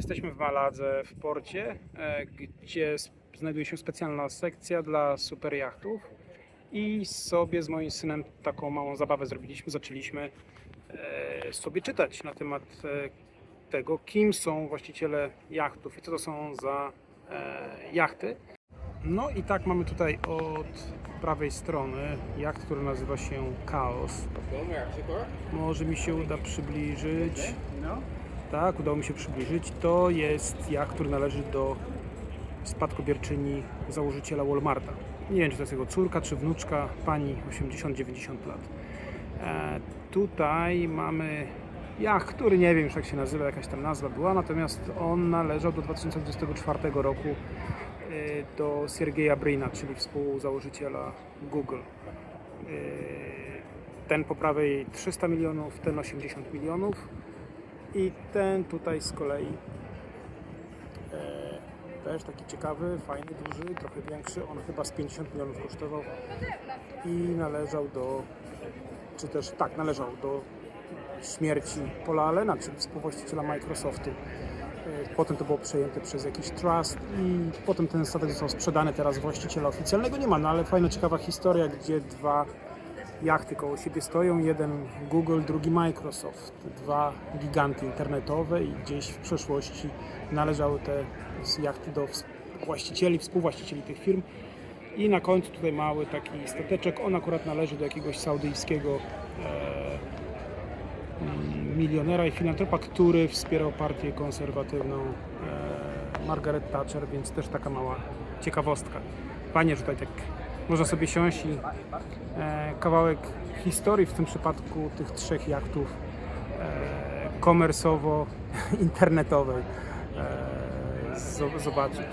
Jesteśmy w Maladze w porcie, e, gdzie znajduje się specjalna sekcja dla super jachtów i sobie z moim synem taką małą zabawę zrobiliśmy. Zaczęliśmy e, sobie czytać na temat e, tego, kim są właściciele jachtów i co to są za jachty. No i tak mamy tutaj od prawej strony jacht, który nazywa się Chaos. Może mi się uda przybliżyć. Tak, udało mi się przybliżyć. To jest jacht, który należy do spadkobierczyni założyciela Walmarta. Nie wiem, czy to jest jego córka, czy wnuczka, pani 80-90 lat. E, tutaj mamy jacht, który nie wiem już jak się nazywa, jakaś tam nazwa była, natomiast on należał do 2024 roku e, do Siergieja Brina, czyli współzałożyciela Google. E, ten po prawej 300 milionów, ten 80 milionów i ten tutaj z kolei e, też taki ciekawy, fajny, duży, trochę większy. On chyba z 50 milionów kosztował i należał do, czy też tak, należał do śmierci Paula Allena, czyli współwłaściciela Microsoftu. E, Potem to było przejęte przez jakiś trust i potem ten statek został sprzedany. Teraz właściciela oficjalnego nie ma, no ale fajna, ciekawa historia, gdzie dwa jachty koło siebie stoją. Jeden Google, drugi Microsoft. Dwa giganty internetowe i gdzieś w przeszłości należały te jachty do właścicieli, współwłaścicieli tych firm. I na końcu tutaj mały taki stateczek. On akurat należy do jakiegoś saudyjskiego e, milionera i filantropa, który wspierał partię konserwatywną e, Margaret Thatcher, więc też taka mała ciekawostka. Fajnie, że tak można sobie siąść i e, kawałek historii w tym przypadku tych trzech jachtów e, komersowo-internetowej e, zo- zobaczyć.